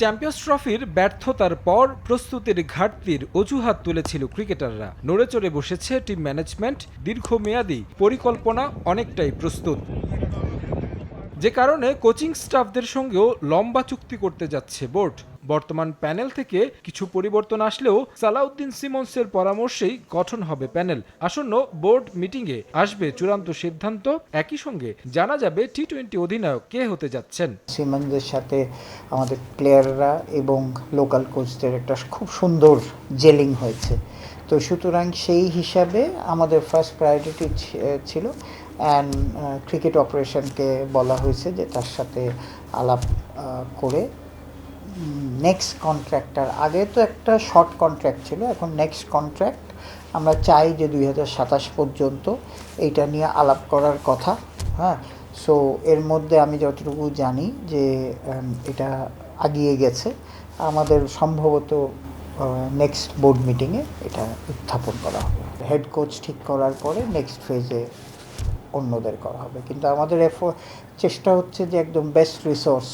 Champions ট্রফির ব্যর্থতার পর প্রস্তুতির ঘাটতির অজুহাত তুলেছিল ক্রিকেটাররা। নড়ে চড়ে বসেছে টিম ম্যানেজমেন্ট, দীর্ঘমেয়াদী পরিকল্পনা অনেকটাই প্রস্তুত। যে কারণে কোচিং স্টাফদের সঙ্গেও লম্বা চুক্তি করতে যাচ্ছে বোর্ড। বর্তমান প্যানেল থেকে কিছু পরিবর্তন আসলেও সালাউদ্দিন সিমন্সের পরামর্শেই গঠন হবে প্যানেল। আসন্ন বোর্ড মিটিংয়ে আসবে চূড়ান্ত সিদ্ধান্ত, একই সঙ্গে জানা যাবে টি টোয়েন্টি অধিনায়ক কে হতে যাচ্ছেন। সিমন্সদের সাথে আমাদের প্লেয়াররা এবং লোকাল কোচদের একটা খুব সুন্দর জেলিং হয়েছে। তো সুতরাং সেই হিসাবে আমাদের ফার্স্ট প্রায়োরিটি ছিল অ্যান্ড ক্রিকেট অপারেশনকে বলা হয়েছে যে তার সাথে আলাপ করে নেক্সট কন্ট্রাক্টর আগে তো একটা শর্ট কন্ট্রাক্ট ছিল, এখন নেক্সট কন্ট্রাক্ট আমরা চাই যে দুই হাজার সাতাশ পর্যন্ত এইটা নিয়ে আলাপ করার কথা হ্যাঁ? সো এর মধ্যে আমি যতটুকু জানি যে এটা আগিয়ে গেছে। আমাদের সম্ভবত নেক্সট বোর্ড মিটিংয়ে এটা উত্থাপন করা হবে। হেড কোচ ঠিক করার পরে নেক্সট ফেজে অন্যদের করা হবে। কিন্তু আমাদের চেষ্টা হচ্ছে যে একদম বেস্ট রিসোর্স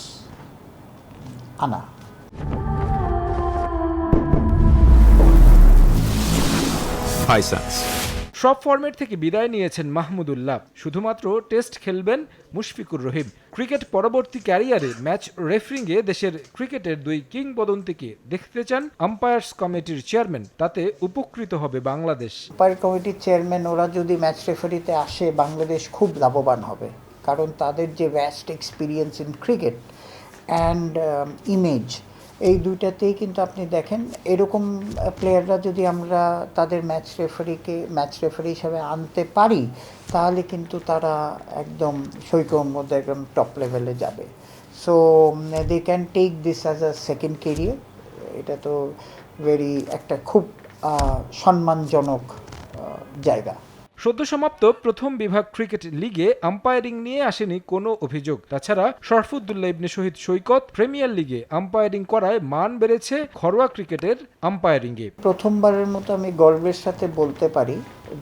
আনা। সব ফরম্যাট থেকে বিদায় নিয়েছেন মাহমুদুল্লাহ। শুধুমাত্র টেস্ট খেলবেন মুশফিকুর রহিম। ক্রিকেট পরবর্তী ক্যারিয়ারে ম্যাচ রেফারিংয়ে দেশের ক্রিকেটের দুই কিংবদন্তিকে দেখতে চান আম্পায়ার্স কমিটির চেয়ারম্যান। তাতে উপকৃত হবে বাংলাদেশ। আম্পায়ার কমিটির চেয়ারম্যান, ওরা যদি ম্যাচ রেফারিতে আসে, বাংলাদেশ খুব লাভবান হবে। কারণ তাদের যে vast experience in cricket and image এই দুইটাতেই কিন্তু আপনি দেখেন, এরকম প্লেয়াররা যদি আমরা তাদের ম্যাচ রেফারিকে ম্যাচ রেফারি হিসাবে আনতে পারি, তাহলে কিন্তু তারা একদম সৈকর মধ্যে একদম টপ লেভেলে যাবে। So they can take this as a second career এটা তো ভেরি একটা খুব সম্মানজনক জায়গা। সদ্য সমাপ্ত প্রথম বিভাগ ক্রিকেট লিগে আম্পায়ারিং নিয়ে আসেনি কোনো অভিযোগ। তাছাড়া শরফুদ্দুল্লাহ ইবনে শহীদ সৈকত প্রিমিয়ার লিগে আম্পায়ারিং করায় মান বেড়েছে ঘরোয়া ক্রিকেটের আম্পায়ারিংয়ে। প্রথমবারের মতো আমি গর্বের সাথে বলতে পারি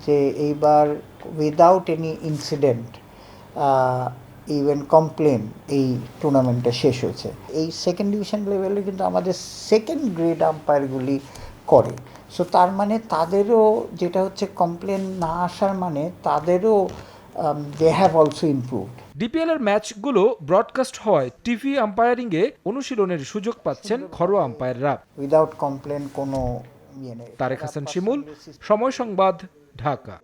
যে এইবার without any incident even complain এই টুর্নামেন্টটা শেষ হয়েছে। এই সেকেন্ড ডিভিশন লেভেলে কিন্তু আমাদের সেকেন্ড গ্রেড আম্পায়ারগুলি করে। সো তার মানে তাদেরও যেটা হচ্ছে কমপ্লেন না আসার মানে তাদেরও they have also improve DPL এর ম্যাচগুলো ব্রডকাস্ট হয় টিভি আম্পায়ারিংয়ে অনুশীলনের সুযোগ পাচ্ছেন ঘরোয়া আম্পায়াররা উইদাউট কমপ্লেন কোনো ইয়ে নেই। তারেক হাসান শিমুল সময় সংবাদ ঢাকা।